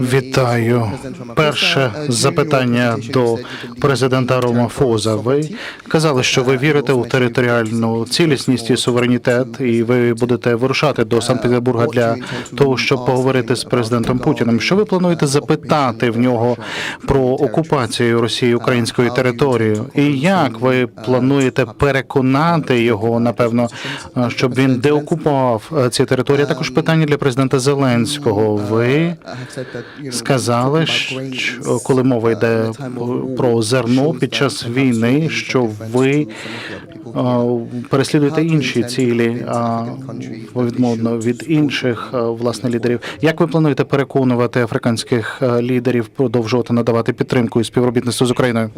Вітаю. Перше запитання до президента Ромафоза. Ви казали, що ви вірите у територіальну цілісність і суверенітет, і ви будете вирушати до Санкт-Петербурга для того, щоб поговорити з президентом Путіним. Що ви плануєте запитати в нього про окупацію Росії української території? І як ви плануєте переконати його, напевно, щоб він деокупував е, ці території? Також питання для президента Зеленського. Ви сказали, що коли мова йде про зерно під час війни, що ви переслідуєте інші цілі, відмовно від інших власне лідерів. Як ви плануєте переконувати африканських лідерів продовжувати надавати підтримку і співробітництво з Україною?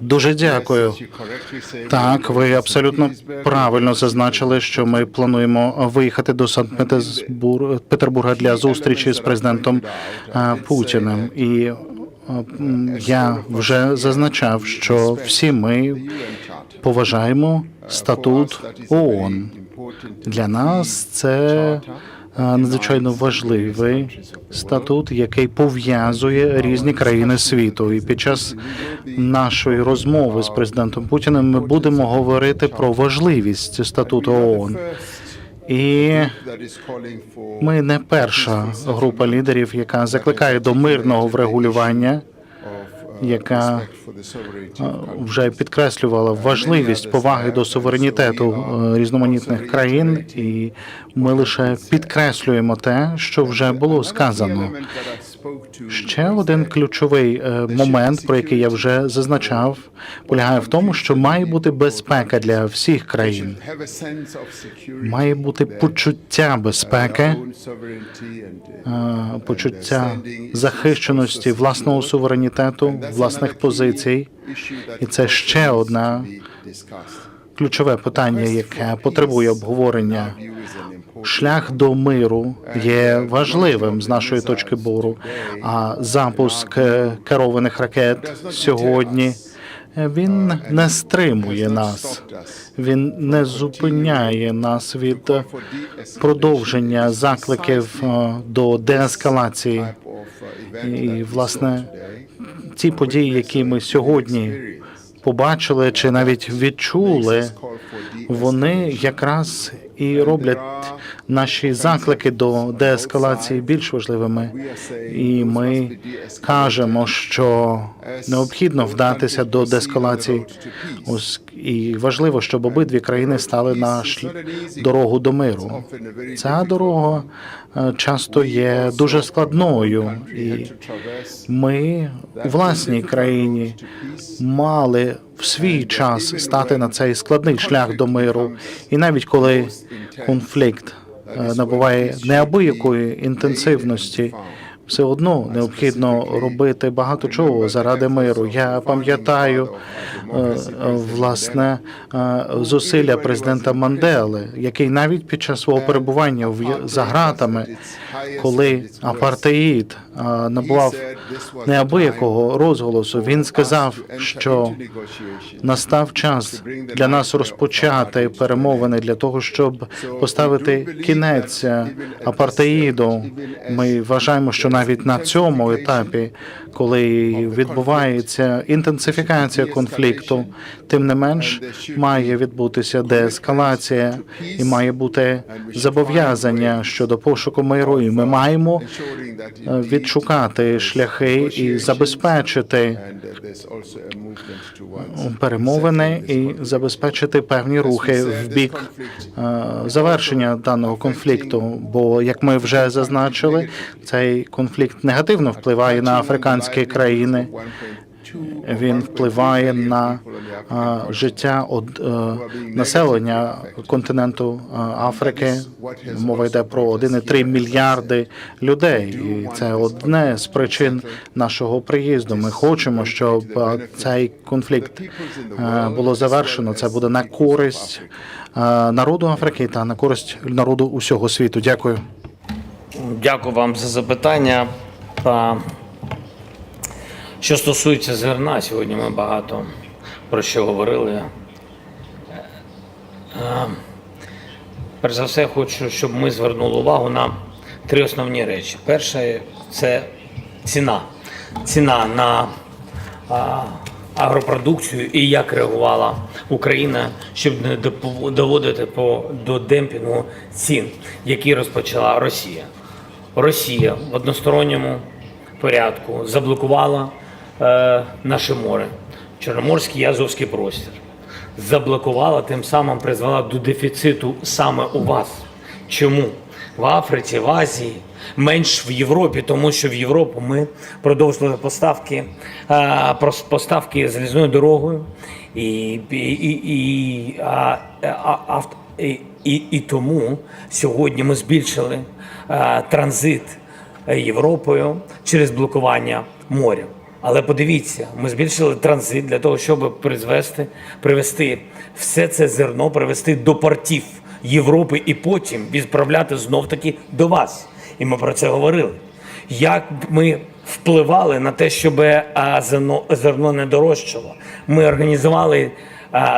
Дуже дякую. Так, ви абсолютно правильно зазначили, що ми плануємо виїхати до Санкт-Петербурга для зустрічі з президентом е, Путіним. І е, я вже зазначав, що всі ми поважаємо статут ООН. Для нас це е, надзвичайно важливий статут, який пов'язує різні країни світу. І під час нашої розмови з президентом Путіним ми будемо говорити про важливість статуту ООН. І ми не перша група лідерів, яка закликає до мирного врегулювання, яка е, вже підкреслювала важливість поваги до суверенітету е, різноманітних країн, і ми лише підкреслюємо те, що вже було сказано. Ще один ключовий е, момент, про який я вже зазначав, полягає в тому, що має бути безпека для всіх країн. Має бути почуття безпеки, е, почуття захищеності власного суверенітету, власних позицій, і це ще одна ключове питання, яке потребує обговорення. Шлях до миру є важливим з нашої точки зору. А запуск е, керованих ракет сьогодні е, він не стримує нас, він не зупиняє нас від продовження закликів е, до деескалації. І власне ці події, які ми сьогодні побачили чи навіть відчули, вони якраз і роблять наші заклики до деескалації більш важливими. І ми кажемо, що необхідно вдатися до деескалації. І важливо, щоб обидві країни стали на дорогу до миру. Ця дорога е, часто є дуже складною, і ми у власній країні мали в свій час стати на цей складний шлях до миру, і навіть коли конфлікт набуває неабиякої інтенсивності. Все одно необхідно робити багато чого заради миру. Я пам'ятаю е, е, власне е, зусилля президента Мандели, який навіть під час свого перебування за гратами, коли апартеїд набував неабиякого розголосу, він сказав, що настав час для нас розпочати перемовини для того, щоб поставити кінець апартеїду. Ми вважаємо, що навіть на цьому етапі, коли відбувається інтенсифікація конфлікту, тим не менш має відбутися деескалація і має бути зобов'язання щодо пошуку миру. І ми маємо е, відшукати шляхи і забезпечити перемовини і забезпечити певні рухи в бік е, завершення даного конфлікту. Бо, як ми вже зазначили, цей конфлікт негативно впливає на африканські країни. Він впливає на е, життя од, е, населення континенту е, Африки. Мова йде про 1,3 мільярди людей, і це одне з причин нашого приїзду. Ми хочемо, щоб е, цей конфлікт е, було завершено. Це буде на користь е, народу Африки та на користь народу усього світу. Дякую. Дякую вам за запитання. Що стосується зерна, сьогодні ми багато про що говорили. Перш за все, хочу, щоб ми звернули увагу на три основні речі. Перше це ціна. Ціна на агропродукцію і як реагувала Україна, щоб не доводити до демпінгу цін, які розпочала Росія. Росія в односторонньому порядку заблокувала е, наше море, Чорноморський і Азовський простір. Заблокувала, тим самим призвела до дефіциту саме у вас. Чому? В Африці, в Азії, менш в Європі, тому що в Європу ми продовжили поставки, е, поставки залізною дорогою, і, і, і, і, а, а, і, і, тому сьогодні ми збільшили е, транзит Європою через блокування моря. Але подивіться, ми збільшили транзит для того, щоб призвести, привести все це зерно, привести до портів Європи і потім відправляти знов таки до вас. І ми про це говорили. Як ми впливали на те, щоб зерно, зерно не дорожчало? Ми організували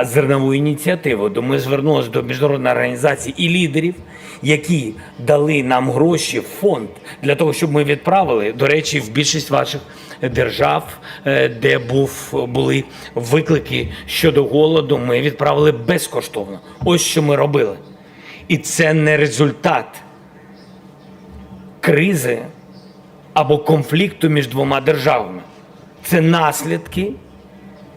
зернову ініціативу, де ми звернулися до міжнародної організації і лідерів, які дали нам гроші в фонд для того, щоб ми відправили, до речі, в більшість ваших держав, е, де був були виклики щодо голоду, ми відправили безкоштовно. Ось що ми робили. І це не результат кризи або конфлікту між двома державами. Це наслідки,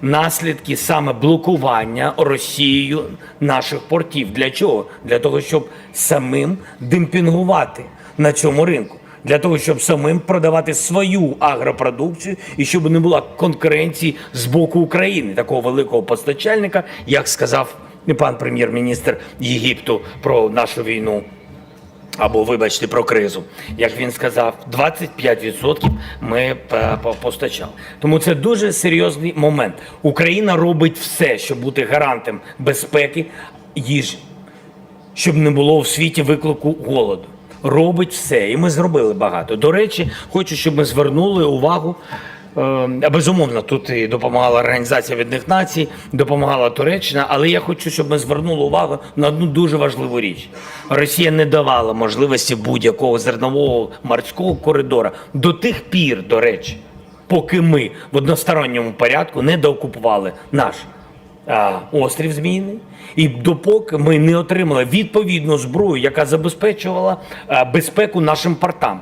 наслідки саме блокування Росією наших портів. Для чого? Для того, щоб самим демпінгувати на цьому ринку. Для того, щоб самим продавати свою агропродукцію і щоб не було конкуренції з боку України, такого великого постачальника, як сказав пан прем'єр-міністр Єгипту про нашу війну або, вибачте, про кризу. Як він сказав, 25% ми е, постачали. Тому це дуже серйозний момент. Україна робить все, щоб бути гарантом безпеки їжі, щоб не було в світі виклику голоду. Робить все, і ми зробили багато. До речі, хочу, щоб ми звернули увагу. Е, Безумовно, тут і допомагала Організація Відних Націй, допомагала Туреччина, але я хочу, щоб ми звернули увагу на одну дуже важливу річ. Росія не давала можливості будь-якого зернового морського коридора до тих пір, до речі, поки ми в односторонньому порядку не доокупували наш а, острів Зміїний, і допоки ми не отримали відповідну зброю, яка забезпечувала а, безпеку нашим портам,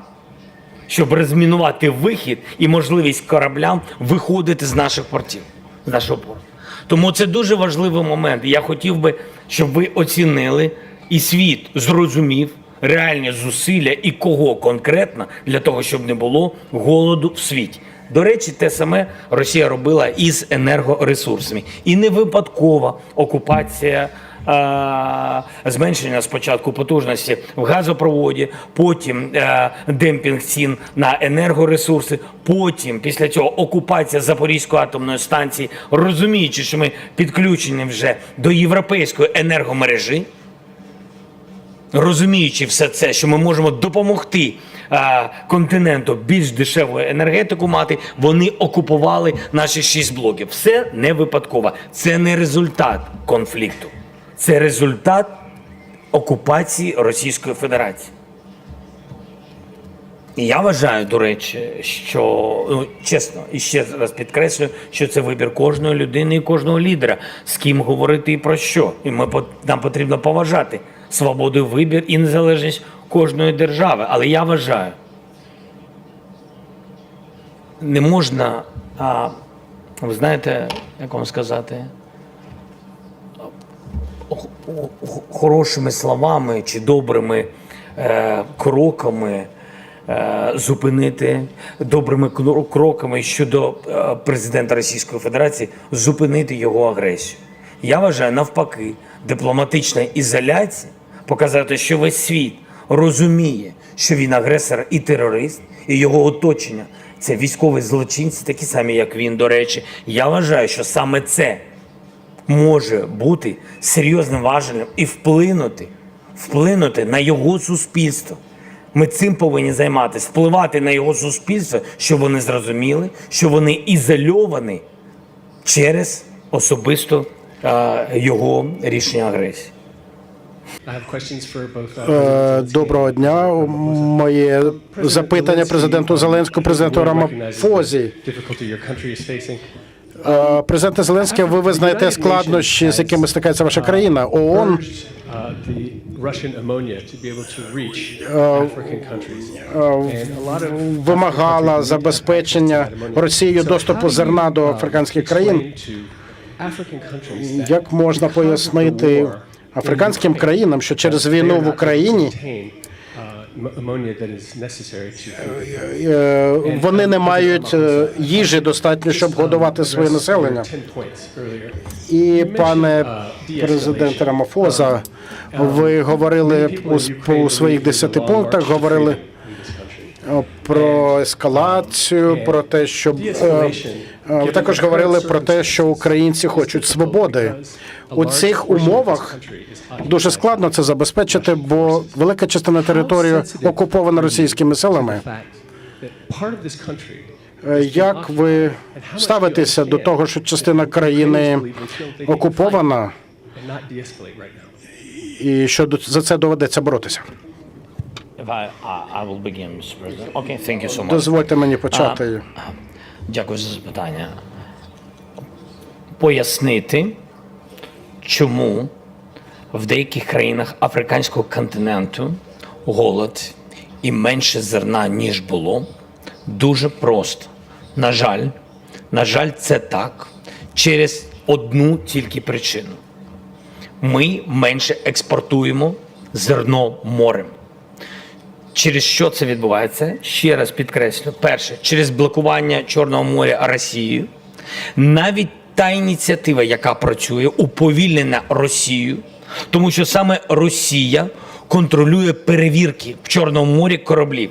щоб розмінувати вихід і можливість кораблям виходити з наших портів, з нашого порту. Тому це дуже важливий момент. Я хотів би, щоб ви оцінили і світ зрозумів реальні зусилля і кого конкретно для того, щоб не було голоду в світі. До речі, те саме Росія робила із енергоресурсами. І не випадкова окупація. А, Зменшення спочатку потужності в газопроводі, потім е, демпінг цін на енергоресурси, потім після цього окупація Запорізької атомної станції, розуміючи, що ми підключені вже до європейської енергомережі, розуміючи все це, що ми можемо допомогти а, континенту більш дешеву енергетику мати, вони окупували наші шість блоків. Все не випадково. Це не результат конфлікту, це результат окупації Російської Федерації. І я вважаю, до речі, що ну, чесно, і ще раз підкреслюю, що це вибір кожної людини і кожного лідера, з ким говорити і про що. І ми нам потрібно поважати свободу вибір і незалежність кожної держави. Але я вважаю, не можна, а, ви знаєте, як вам сказати, хорошими словами чи добрими е, кроками е, зупинити добрими кроками щодо е, президента Російської Федерації зупинити його агресію. Я вважаю навпаки, дипломатична ізоляція показати, що весь світ розуміє, що він агресор і терорист, і його оточення це військові злочинці, такі самі, як він, до речі. Я вважаю, що саме це може бути серйозним важелем і вплинути, вплинути на його суспільство. Ми цим повинні займатися, впливати на його суспільство, щоб вони зрозуміли, що вони ізольовані через особисто його рішення агресії. Uh, Е, Доброго дня. Моє запитання президенту Зеленському, президенту Рамафозі. Е, Президенте Зеленський, ви визнаєте складнощі, з якими стикається ваша країна. ООН uh, lot of вимагала забезпечення Росією доступу зерна до африканських країн. Як можна пояснити африканським країнам, що через війну в Україні вони не мають е, їжі достатньо, щоб годувати своє населення? 10 points earlier. І пане президент Рамафоза, ви говорили у, своїх десяти пунктах, говорили е, про ескалацію, про те, щоб е, е, ви також говорили про те, що українці хочуть свободи. У цих умовах дуже складно це забезпечити, бо велика частина території окупована російськими силами. Е, Як ви ставитеся до того, що частина країни окупована, і що за це доведеться боротися? Okay, so. Дозвольте мені почати. Дякую за запитання. Пояснити, чому в деяких країнах африканського континенту голод і менше зерна, ніж було, дуже просто. На жаль, на жаль, це так через одну тільки причину. Ми менше експортуємо зерно морем. Через що це відбувається? Ще раз підкреслю: перше, через блокування Чорного моря Росією. Навіть та ініціатива, яка працює, уповільнена Росією, тому що саме Росія контролює перевірки в Чорному морі кораблів,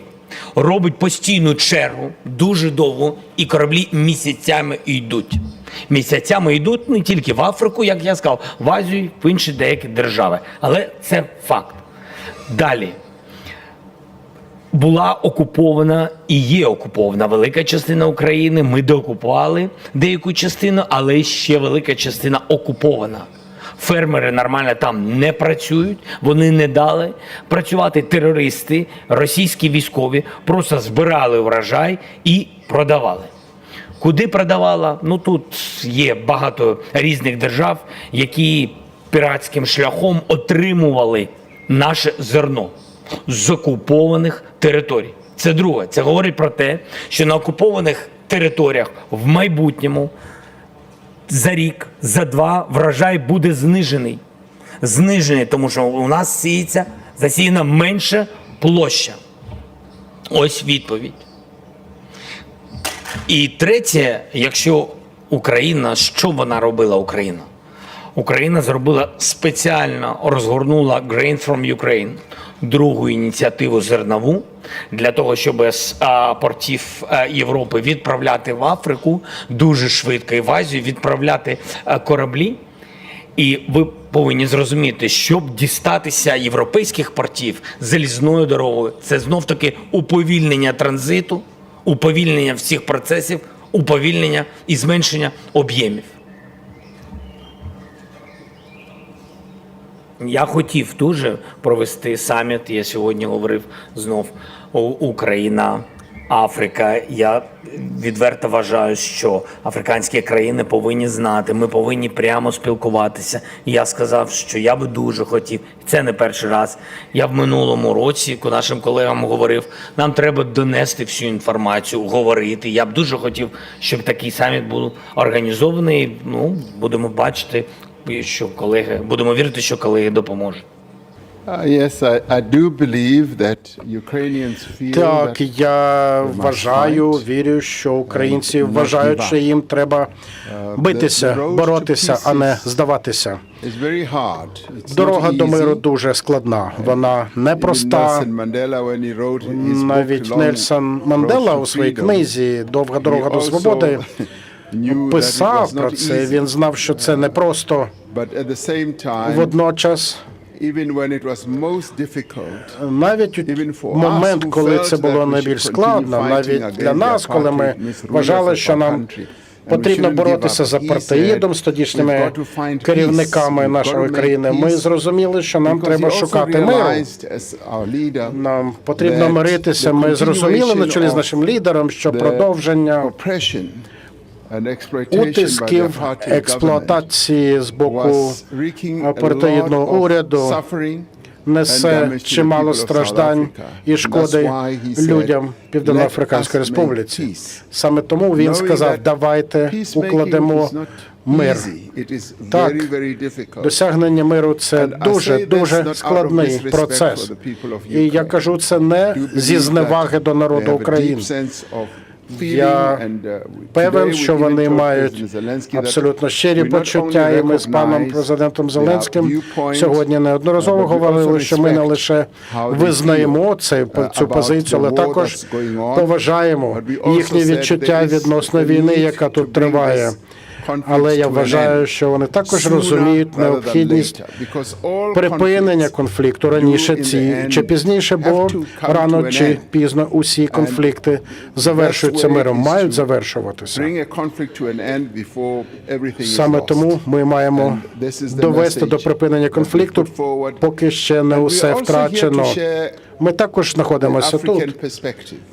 робить постійну чергу дуже довго, і кораблі місяцями йдуть. Місяцями йдуть не тільки в Африку, як я сказав, в Азію, в інші деякі держави. Але це факт. Далі була окупована і є окупована велика частина України. Ми деокупували деяку частину, але ще велика частина окупована. Фермери нормально там не працюють, вони не дали працювати терористи, російські військові просто збирали врожай і продавали. Куди продавала? Ну тут є багато різних держав, які піратським шляхом отримували наше зерно з окупованих територій. Це друге. Це говорить про те, що на окупованих територіях в майбутньому за рік, за два врожай буде знижений. Знижений, тому що у нас сіється засіяна менша площа. Ось відповідь. І третє, якщо Україна, що вона робила Україна? Україна зробила спеціально розгорнула Grain from Ukraine, другу ініціативу зернову для того, щоб з портів Європи відправляти в Африку дуже швидко і в Азію відправляти кораблі. І ви повинні зрозуміти, щоб дістатися європейських портів залізною дорогою, це знов таки уповільнення транзиту, уповільнення всіх процесів, уповільнення і зменшення об'ємів. Я хотів дуже провести саміт. Я сьогодні говорив знов Україна, Африка. Я відверто вважаю, що африканські країни повинні знати. Ми повинні прямо спілкуватися. Я сказав, що я би дуже хотів. Це не перший раз. Я в минулому році ко- нашим колегам говорив, нам треба донести всю інформацію, говорити. Я б дуже хотів, щоб такий саміт був організований. Ну, будемо бачити, що колеги, будемо вірити, що колеги допоможуть. Uh, yes, I, I do believe that Ukrainians feel Так, я вважаю, вірю, що українці вважають, що їм треба битися, боротися, а не здаватися. Дорога до миру дуже складна. Вона Even непроста. Навіть Нельсон Мандела у своїй книзі Довга дорога до свободи писав про це. Він знав, що це не просто. Водночас, навіть у момент, коли це було найбільш складно, навіть для нас, коли ми вважали, що нам Потрібно боротися за партеїдом з тодішніми керівниками нашої країни. Ми зрозуміли, що нам треба шукати миру. Нам потрібно миритися. Ми зрозуміли на чолі з нашим лідером, що продовження утисків, експлуатації з боку апартеїдного уряду несе чимало страждань і шкоди людям Південноафриканської Республіці. Саме тому він сказав: давайте укладемо мир. Так, Досягнення миру це дуже дуже складний процес. І я кажу це не зі зневаги до народу України. Я певен, що вони мають абсолютно щирі почуття, і ми з паном президентом Зеленським сьогодні неодноразово говорили, що ми не лише визнаємо цей цю позицію, але також поважаємо їхні відчуття відносно війни, яка тут триває. Але я вважаю, що вони також розуміють необхідність припинення конфлікту раніше ці чи пізніше, бо рано чи пізно усі конфлікти завершуються миром, мають завершуватися. Саме тому ми маємо довести до припинення конфлікту, поки ще не усе втрачено. Ми також знаходимося тут,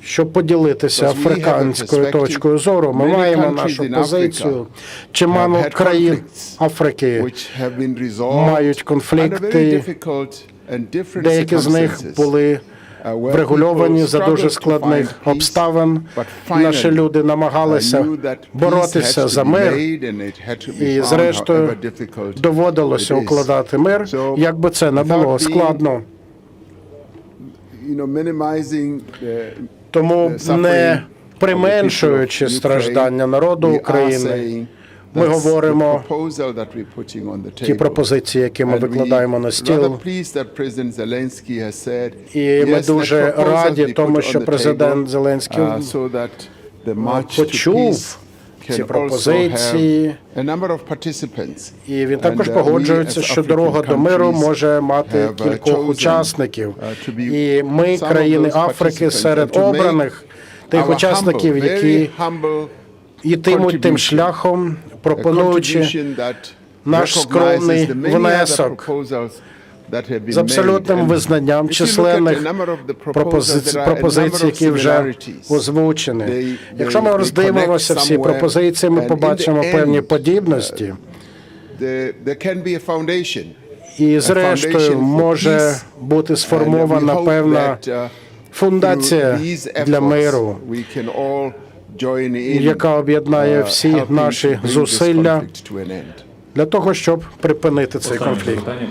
щоб поділитися африканською точкою зору. Ми маємо нашу позицію. Чимало країн Африки мають конфлікти. Деякі з них були врегульовані за дуже складних обставин. Наші люди намагалися боротися за мир, і зрештою доводилося укладати мир, як би це не було складно. Тому не применшуючи страждання народу України, ми говоримо ті пропозиції, які ми викладаємо на стіл. І ми дуже раді тому, що президент Зеленський почув ці пропозиції, і він також погоджується, що дорога до миру може мати кількох учасників. І ми, країни Африки, серед обраних тих учасників, які йтимуть тим шляхом, пропонуючи наш скромний внесок з абсолютним визнанням численних пропозицій, пропозицій, які вже озвучені. Якщо ми роздивимося всі пропозиції, ми побачимо певні подібності. І зрештою може бути сформована певна фундація для миру, яка об'єднає всі наші зусилля для того, щоб припинити цей конфлікт.